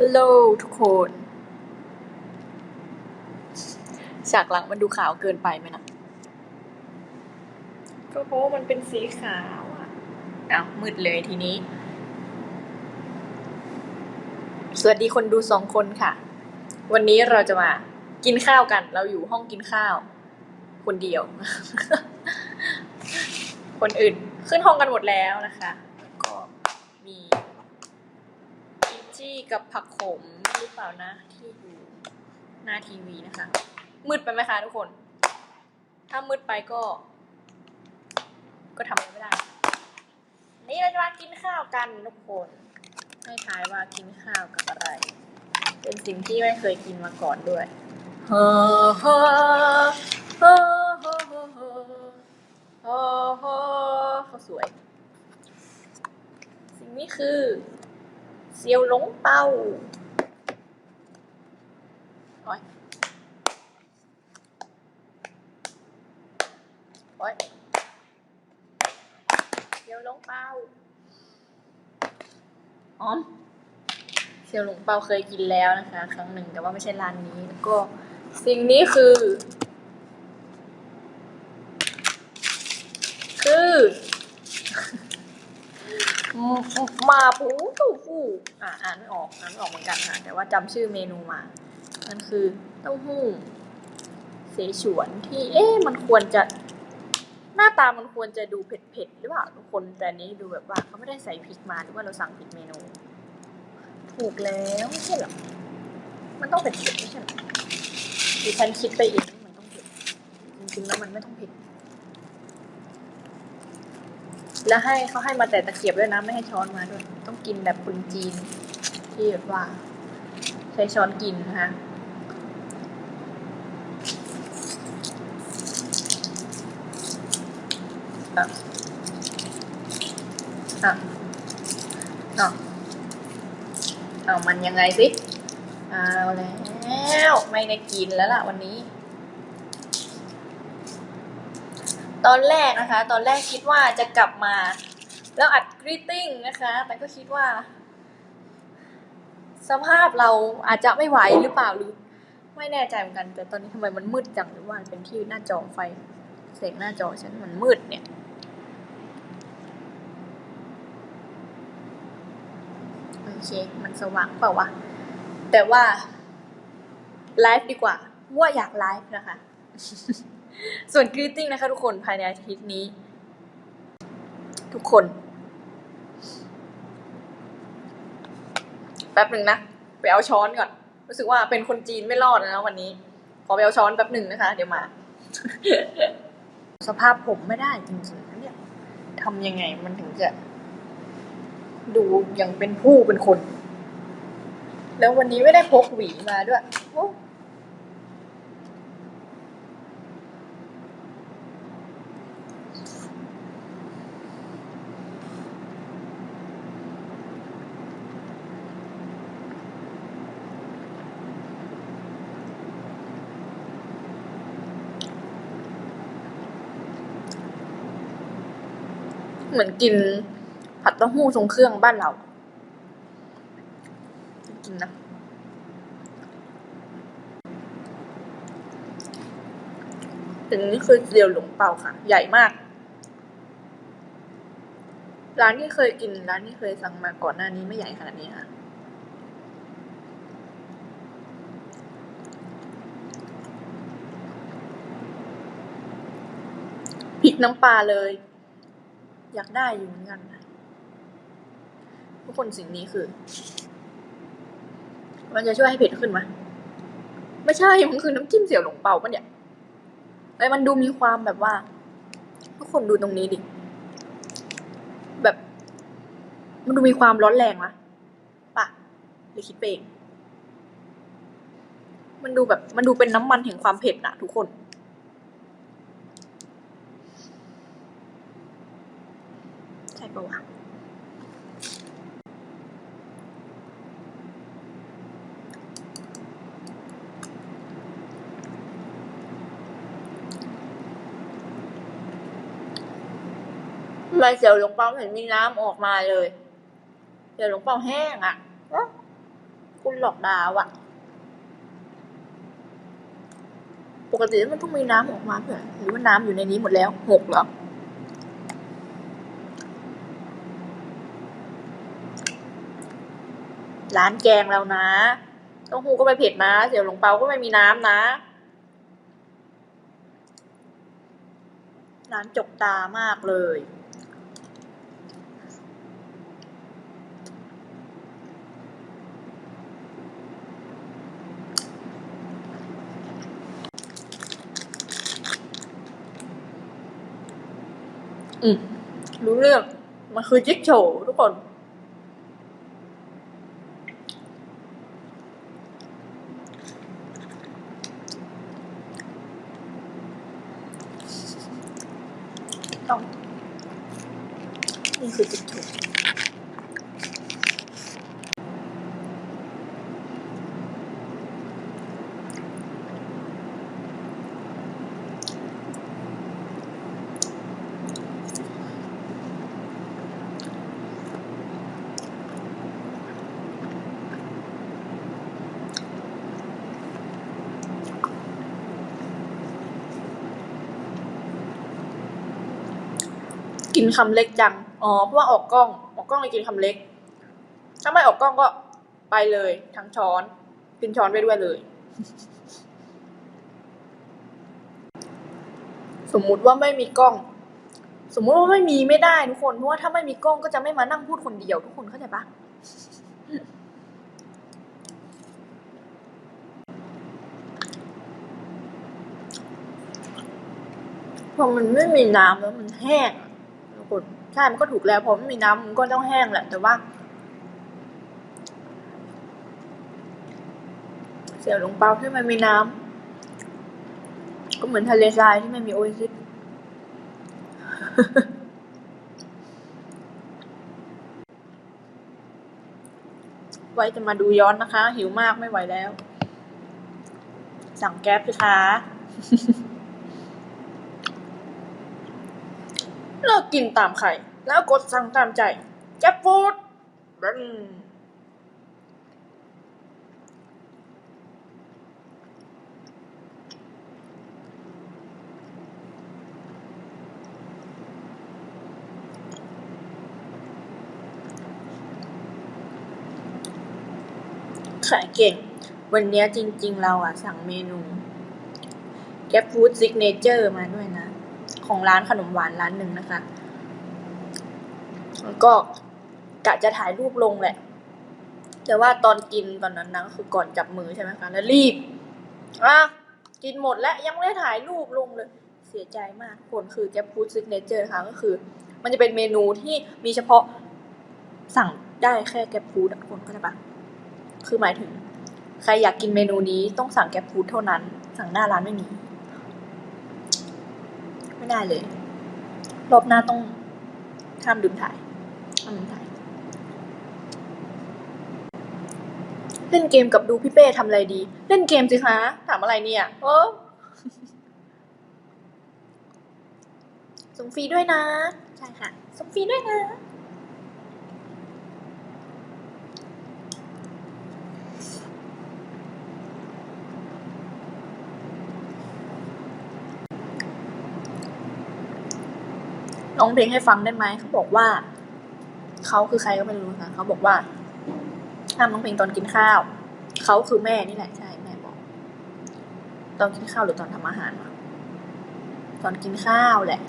ฮัลโหลทุกคน ฉากหลังมันดูขาวเกินไปไหมนะก็เพราะว่ามันเป็นสีขาวอะอ้าวมืดเลยทีนี้ สวัสดีคนดูสองคนค่ะ วันนี้เราจะมากินข้าวกัน เราอยู่ห้องกินข้าว คนเดียว คนอื่นขึ้นห้องกันหมดแล้วนะคะแล้วก็มีกิม จี้กับผักขมหรือเปล่านะที่ดูหน้าทีวีนะคะ มืดไปไหมคะทุกคน ถ้ามืดไปก็ ก็ทำอะไรไม่ได้ นี่เราจะมากินข้าวกันทุกคน ให้ทายว่ากินข้าวกับอะไร เป็นสิ่งที่ไม่เคยกินมาก่อนด้วยเขาสวย สิ่งนี้คือ ซียวหลงเป้าโอ๊ยโอ๊ยเซียวหลงเป้าอ๋อมเซียวหลงเปาเคยกินแล้วนะคะ ครั้งหนึ่งแต่ว่าไม่ใช่ร้านนี้แล้วก็สิ่งนี้คือ คือ มาปูตู้ฟู่อ่าอ่านไม่ออกอ่านไม่ออกเหมือนกันค่ะแต่ว่าจำชื่อเมนูมามันคือเต้าหู้เสฉวนที่เอ๊ะมันควรจะหน้าตามันควรจะดูเผ็ดๆหรือเปล่าทุกคนแต่นี้ดูแบบว่าเขาไม่ได้ใส่พริกมาหรือว่าเราสั่งผิดเมนู ถูกแล้วไม่ใช่หรอมันต้องเผ็ดๆไม่ใช่หรอดิฉันคิดไปเองมันต้องเผ็ดจริงๆแล้วมันไม่ต้องเผ็ด แล้วให้เขาให้มาแต่ตะเกียบด้วยนะ ไม่ให้ช้อนมาด้วย ต้องกินแบบคนจีน ที่แบบว่า ใช้ช้อนกินนะคะอะอะอะเอามันยังไงสิ เอาแล้ว ไม่ได้กินแล้วล่ะวันนี้ ตอนแรกนะคะ ตอนแรกคิดว่าจะกลับมา แล้วอัดกรีตติ้งนะคะแต่ก็คิดว่า สภาพเราอาจจะไม่ไหวหรือเปล่าหรือ ไม่แน่ใจเหมือนกัน แต่ตอนนี้ทำไมมันมืดจังหรือว่าเป็นที่หน้าจอไฟเสียงหน้าจอฉันมันมืดเนี่ยโอเคมันสว่างเปล่าวะแต่ว่าไลฟ์ดีกว่าว่าอยากไลฟ์นะคะ ส่วนกรีตติ้งนะคะทุกคนภายในอาทิตย์นี้ ทุกคน แป๊บหนึ่งนะ ไปเอาช้อนก่อน รู้สึกว่าเป็นคนจีนไม่รอดแล้วนะวันนี้ ขอไปเอาช้อนแป๊บหนึ่งนะคะ เดี๋ยวมา สภาพผมไม่ได้จริงๆนะเนี่ยทำยังไงมันถึงจะ ดูยังเป็นผู้เป็นคน แล้ววันนี้ไม่ได้พกหวีมาด้วย เหมือนกินผัดเต้าหู้ทรงเครื่องบ้านเราจริงๆนะ ถึงนี่คือเดียวหลงเปาค่ะ ใหญ่มาก ร้านที่เคยกินร้านที่เคยสั่งมาก่อนหน้านี้ไม่ใหญ่ขนาดนี้ค่ะพริกน้ำปลาเลย อยากได้อยู่เหมือนกันทุกคนสิ่งนี้คือ มันจะช่วยให้เผ็ดขึ้นไหมไม่ใช่ มันคือน้ำจิ้มเสี่ยวหลงเปาปะเนี่ยไอ้ยมันดูมีความแบบว่า ทุกคนดูตรงนี้ดิ แบบ มันดูมีความร้อนแรงมะปะหรือคิดไปเอง มันดูแบบ มันดูเป็นน้ำมันแห่งความเผ็ดนะทุกคน ใช่ปะวะทำไมเสียวหลงเปาเห็นมีน้ำออกมาเลยเสี่ยวหลงเปาแห้งอะเอ๊ะกูหลอกดาวอะ ปกติมันต้องมีน้ำออกมาเพื่อหรือว่าน้ำอยู่ในนี้หมดแล้วหกเหรอ ร้านแกงแล้วนะเต้าหู้ก็ไม่เผ็ดนะ เสี่ยวหลงเปาก็ไม่มีน้ำนะ ร้านจกตามากเลย อืมรู้เรื่อง มันคือจิ๊กโฉทุกคน นคำเล็กจัง อ๋อ เพราะว่าออกกล้อง ออกกล้องเลยกินคำเล็ก ถ้าไม่ออกกล้องก็ไปเลยทั้งช้อน กินช้อนไปด้วยเลย สมมุติว่าไม่มีกล้อง สมมุติว่าไม่มีไม่ได้ทุกคน เพราะว่าถ้าไม่มีกล้องก็จะไม่มานั่งพูดคนเดียวทุกคนเข้าใจปะพอมันไม่มีน้ำแล้วมันแห้ง กคนใช่มันก็ถูกแล้วพอไม่มีน้ำมันก็ต้องแห้งแหละ แต่ว่า เสี่ยวหลงเปาที่มันมีน้ำก็เหมือนทะเลทรายที่ไม่มีโอเอซิสไว้จะมาดูย้อนนะคะ หิวมากไม่ไหวแล้ว สั่งแก๊ปสิคะ เลิกกินตามใคร แล้วกดสั่งตามใจแก๊ปฟูดบันขายเก่ง วันเนี้ยจริงๆ เราอะสั่งเมนูแก๊ปฟูดซิกเนเจอร์มาด้วยนะ ของร้านขนมหวานร้านหนึ่งนะคะ ก็กะจะถ่ายรูปลงแหละ แต่ว่าตอนกินตอนนั้นนะก็คือก่อนจับมือใช่ไหมคะ แล้วรีบอะกินหมดแล้วยังไม่ได้ถ่ายรูปลงเลย เสียใจมากทุกคนคือแกฟูดซิกเนเจอร์นะคะก็คือ มันจะเป็นเมนูที่มีเฉพาะสั่งได้แค่แกฟูดทุกคนเข้ปะคือหมายถึง ใครอยากกินเมนูนี้ต้องสั่งแกฟูดเท่านั้น สั่งหน้าร้านไม่มี ไม่ได้เลย รอบหน้าต้องห้ามลืมถ่ายห้ามลืมถ่าย เล่นเกมกับดูพี่เป้ทำอะไรดี เล่นเกมสิคะถามอะไรเนี่ยเออส่งฟรีด้วยนะ ใช่ค่ะส่งฟรีด้วยนะ ร้องเพลงให้ฟังได้ไหมเขาบอกว่าเขาคือใครก็ไม่รู้ค่ะเขาบอกว่าห้ามร้องเพลงตอนกินข้าวเขาคือแม่นี่แหละใช่แม่บอก ตอนกินข้าวหรือตอนทำอาหารตอนกินข้าวแหละ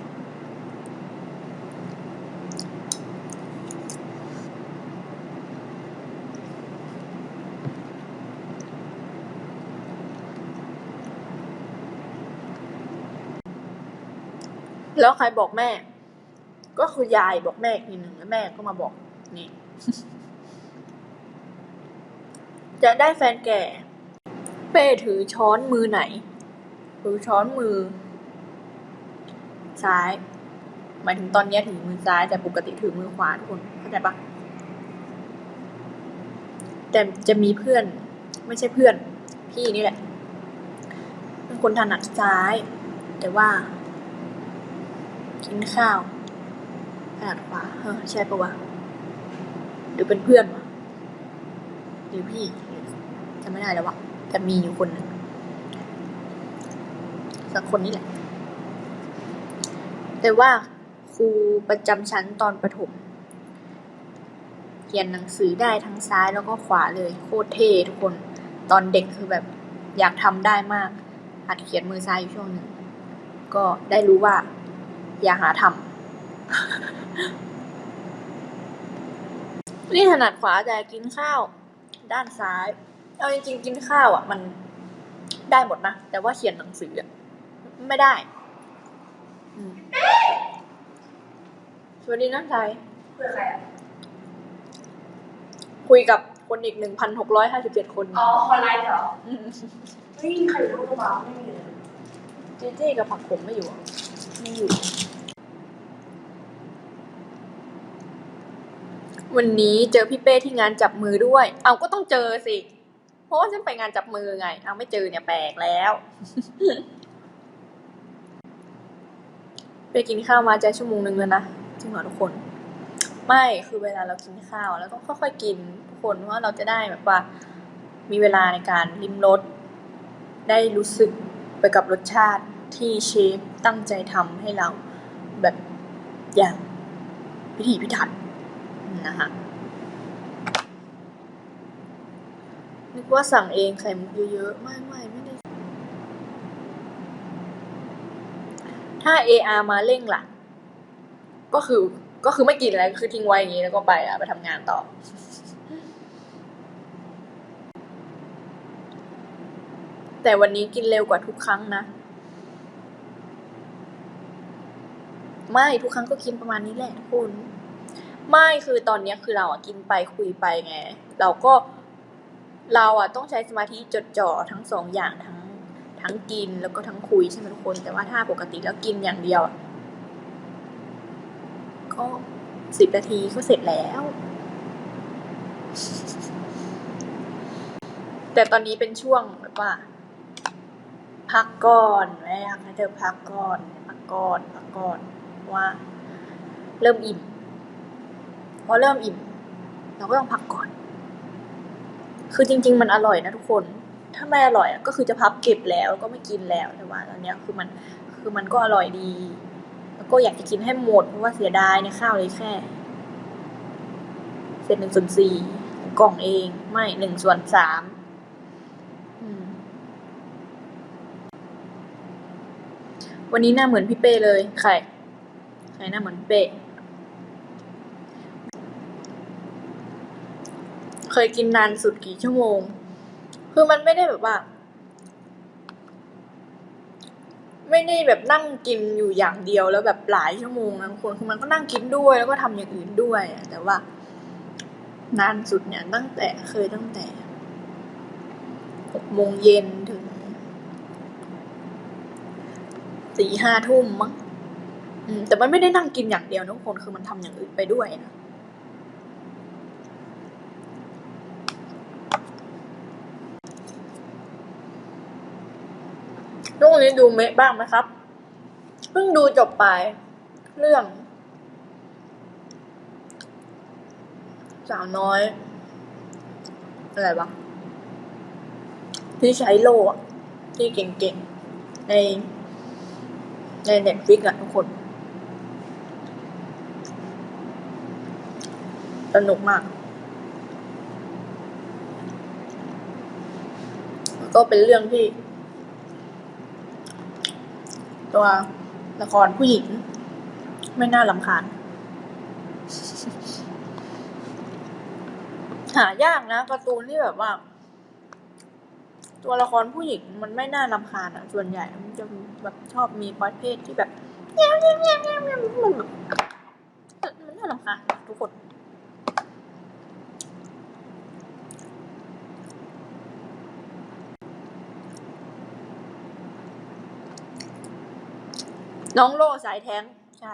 แล้วใครบอกแม่ ก็คือยายบอกแม่ทีหนึ่งแล้วแม่ก็มาบอกนี่จะได้แฟนแก่ เป้ถือช้อนมือไหน ถือช้อนมือ ซ้าย หมายถึงตอนนี้ถือมือซ้าย แต่ปกติถือมือขวาทุกคนเข้าใจปะแต่จะมีเพื่อน ไม่ใช่เพื่อน พี่นี่แหละเป็นคนถนัดซ้าย แต่ว่า กินข้าว ถนัดขวาเออใช่ปะวะหรือเป็นเพื่อนวะหรือพี่จะไม่ได้แล้ววะแต่มีอยู่คนนึงสักคนนี้แหละ แต่ว่าครูประจำชั้นตอนประถมเขียนหนังสือได้ทั้งซ้ายแล้วก็ขวาเลยโคตรเท่ทุกคน ตอนเด็กคือแบบอยากทำได้มากหัดเขียนมือซ้ายอยู่ช่วงหนึ่งก็ได้รู้ว่า อย่าหาทำ นี่ถนัดขวาแต่กินข้าวด้านซ้าย เอาจริงๆกินข้าวอะ มันได้หมดนะ แต่ว่าเขียนหนังสืออะไม่ได้อืมสวัสดีนะชายเพื่อใครอะ คุยกับคนอีกหนึ่งพันหกร้อยห้าสิบเจ็ดคน อ๋อคอนไลน์เหรอมเฮ้ยใครรู้มาไม่มีเลยเจเจกับผักขมไม่อยู่เหรอไม่อยู่ วันนี้เจอพี่เป้ที่งานจับมือด้วย เอาก็ต้องเจอสิ เพราะว่าฉันไปงานจับมือไง เอาไม่เจอเนี่ยแปลกแล้วไปกินข้าวมาจะชั่วโมงนึงแล้วนะจริงเหรอทุกคน ไม่คือเวลาเรากินข้าวเราต้องค่อยๆกินทุกคนเพราะว่าเราจะได้แบบว่า มีเวลาในการลิ้มรสได้รู้สึกไปกับรสชาติที่เชฟตั้งใจทำให้เราแบบอย่างพิถีพิถัน นะคะนึกว่าสั่งเองไข่มุกเยอะๆ ไม่ไม่ไม่ได้ ถ้า AR มาเร่งล่ะ ก็คือก็คือไม่กินแล้วคือทิ้งไว้อย่างนี้แล้วก็ไปอะไปทำงานต่อแต่วันนี้กินเร็วกว่าทุกครั้งนะ ไม่ทุกครั้งก็กินประมาณนี้แหละทุกคน ไม่คือตอนเนี้ยคือเราอะกินไปคุยไปไง เราก็ เราอะต้องใช้สมาธิจดจ่อทั้งสองอย่างทั้งทั้งกินแล้วก็ทั้งคุยใช่ไหมทุกคน แต่ว่าถ้าปกติแล้วกินอย่างเดียวอะก็สิบนาทีก็เสร็จแล้ว แต่ตอนนี้เป็นช่วงแบบว่า พักก่อนแม่อยากให้เธอพักก่อนพักก่อนพักก่อนเพราะว่า เริ่มอิ่ม พอเริ่มอิ่ม เราก็ต้องพักก่อน คือจริง ๆ มันอร่อยนะทุกคน ถ้าไม่อร่อยก็คือจะพับเก็บแล้วก็ไม่กินแล้วแต่ว่าตอนเนี้ยคือมันคือมันก็อร่อยดี แล้วก็อยากจะกินให้หมดเพราะว่าเสียดายในข้าวเลยแค่เศษหนึ่งส่วนสี่กล่องเองไม่หนึ่งส่วนสามอืมวันนี้หน้าเหมือนพี่เป้เลย ใคร ใครหน้าเหมือนพี่เป้ เค ยกินนานสุดกี่ชั่วโมง คือมันไม่ได้แบบว่า ไม่ได้แบบนั่งกินอยู่อย่างเดียวแล้วแบบหลายชั่วโมงนะทุกคนคือมันก็นั่งกินด้วยแล้วก็ทำอย่างอื่นด้วยแต่ว่า นานสุดเนี่ยตั้งแต่เคยตั้งแต่หกโมงเย็นถึงสี่ห้าทุ่มมั้งแต่มันไม่ได้นั่งกินอย่างเดียวนะทุกคนคือมันทำอย่างอื่นไปด้วยนะ ช่วงนี้ดูเมะบ้างไหมครับ เพิ่งดูจบไป เรื่อง สาวน้อย อะไรวะที่ใช้โล่ที่เก่งๆ ใน ในเน็ตฟิกอะทุกคน สนุกมาก ก็เป็นเรื่องที่ ตัวละครผู้หญิง ไม่น่าลำคาญ หายากนะการ์ตูนที่แบบว่า ตัวละครผู้หญิงมันไม่น่ารำคาญอะ ส่วนใหญ่มันจะแบบชอบมีประเภทที่แบบแง่แง่แง่แง่แง่มันแบบมันน่ารำคาญทุกคน น้องโล่สายแท้ง ใช่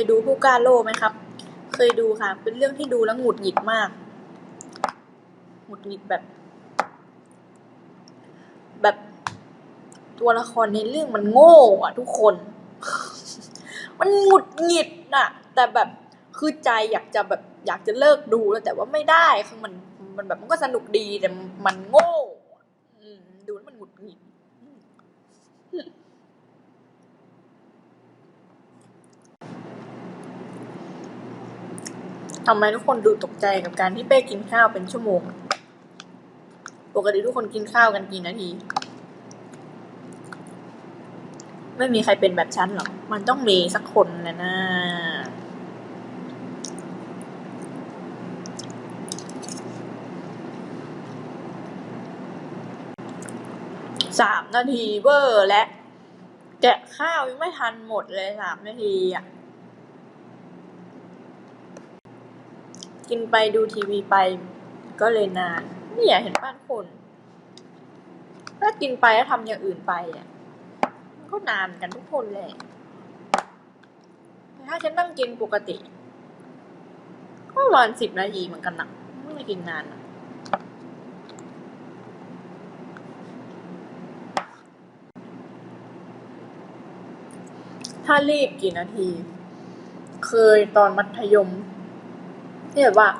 ยดูผู้กล้าโลไหมครับ เคยดูค่ะ เป็นเรื่องที่ดูแล้วหงุดหงิดมาก หงุดหงิดแบบ แบบตัวละครในเรื่องมันโง่อะทุกคน มันหงุดหงิดน่ะ แต่แบบคือใจอยากจะแบบอยากจะเลิกดูแล้วแต่ว่าไม่ได้คือมันมันแบบมันก็สนุกดีแต่มันโง่อะอืมดูแล้วมันหงุดหงิด ทำไมทุกคนดูตกใจกับการที่เป้กินข้าวเป็นชั่วโมง ปกติทุกคนกินข้าวกันกี่นาที ไม่มีใครเป็นแบบฉันหรอก มันต้องมีสักคนแหละนะสามนาทีเวอร์และ แกะข้าวยังไม่ทันหมดเลยสามนาทีอะ กินไปดูทีวีไป ก็เลยนาน ไม่อยากเห็นบ้านคน ถ้ากินไปแล้วทำอย่างอื่นไปอะมันก็นานกันทุกคนแหละแต่ถ้าฉันนั่งกินปกติ ก็ประมาณสิบนาทีเหมือนกันนะไม่ได้กินนานนะถ้ารีบกี่นาที เคยตอนมัธยม ที่แบบว่า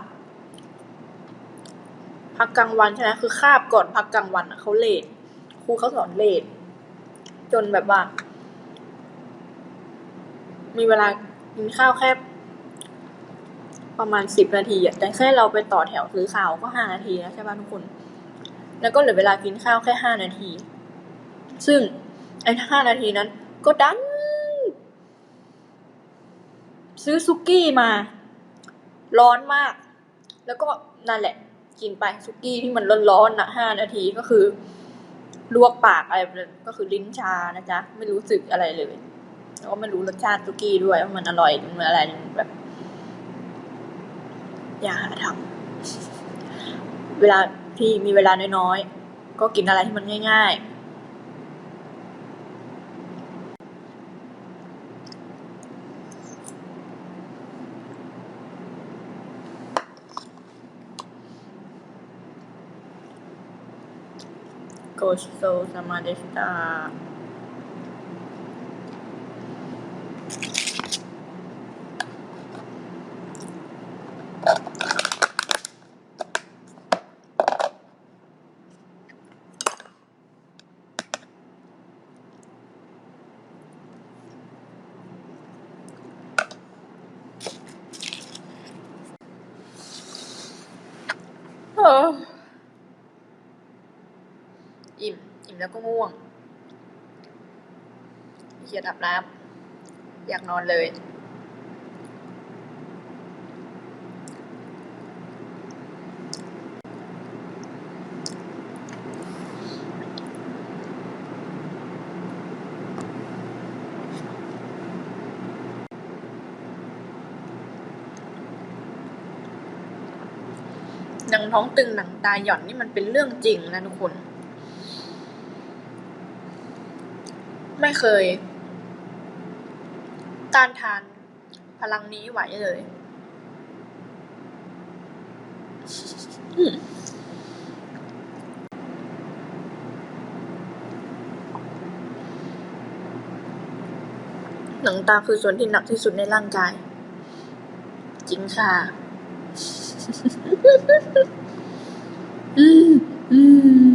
พักกลางวันใช่ไหมคือคาบก่อนพักกลางวันอะเขาเลทครูเขาสอนเลทจนแบบว่า มีเวลากินข้าวแค่ประมาณสิบนาทีอะแต่แค่เราไปต่อแถวซื้อข้าวก็ห้านาทีแล้วใช่ป่ะทุกคน แล้วก็เหลือเวลากินข้าวแค่ห้านาที ซึ่งไอ้ห้านาทีนั้น ก็ดัน ซื้อซุกี้มา ร้อนมาก แล้วก็นั่นแหละ กินไปซุกี้ที่มันร้อนๆนะห้านาทีก็คือ ลวกปากอะไรก็คือลิ้นชานะจ๊ะ ไม่รู้สึกอะไรเลยแล้วก็ไม่รู้รสชาติซุกี้ด้วยว่ามันอร่อยมันอะไรแบบ อย่าหาทำเวลาที่มีเวลาน้อยๆก็กินอะไรที่มันง่าย ๆ ごちそうさまでした。 แล้วก็ง่วงเขียดอาบน้ำอยากนอนเลย หนังท้องตึงหนังตาหย่อนนี่มันเป็นเรื่องจริงนะทุกคน ไม่เคย ต้านทานพลังนี้ไหวเลยหนังตาคือส่วนที่หนักที่สุดในร่างกาย จริงค่ะ อืม อืม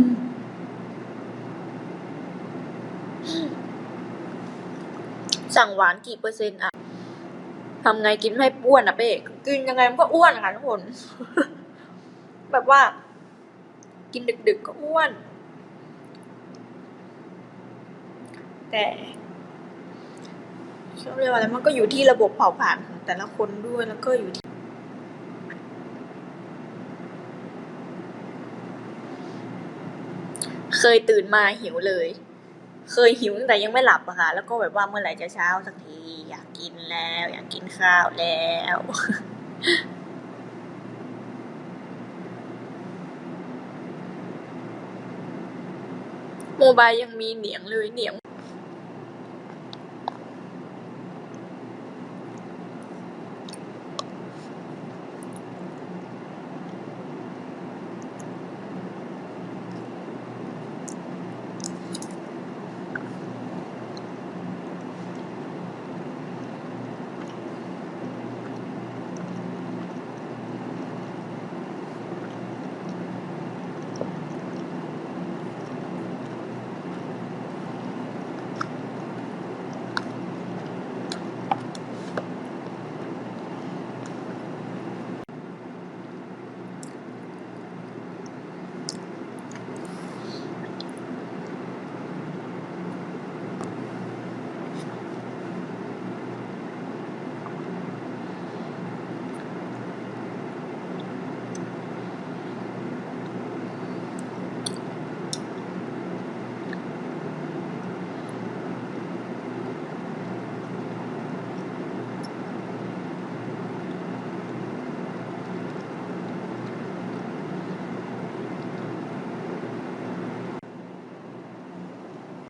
สั่งหวานกี่เปอร์เซ็นต์อะทำไงกินไม่ให้อ้วนอะเป้กินยังไงมันก็อ้วนค่ะทุกคน แบบว่า กินดึกๆก็อ้วน แต่เขาเรียกว่าอะไรมันก็อยู่ที่ระบบเผาผลาญของแต่ละคนด้วยแล้วก็อยู่ที่เคยตื่นมาหิวเลย เคยหิวตั้งแต่ยังไม่หลับอะค่ะ แล้วก็แบบว่าเมื่อไหร่จะเช้าสักที อยากกินแล้ว อยากกินข้าวแล้วโมบายยังมีเหนียงเลยเหนียง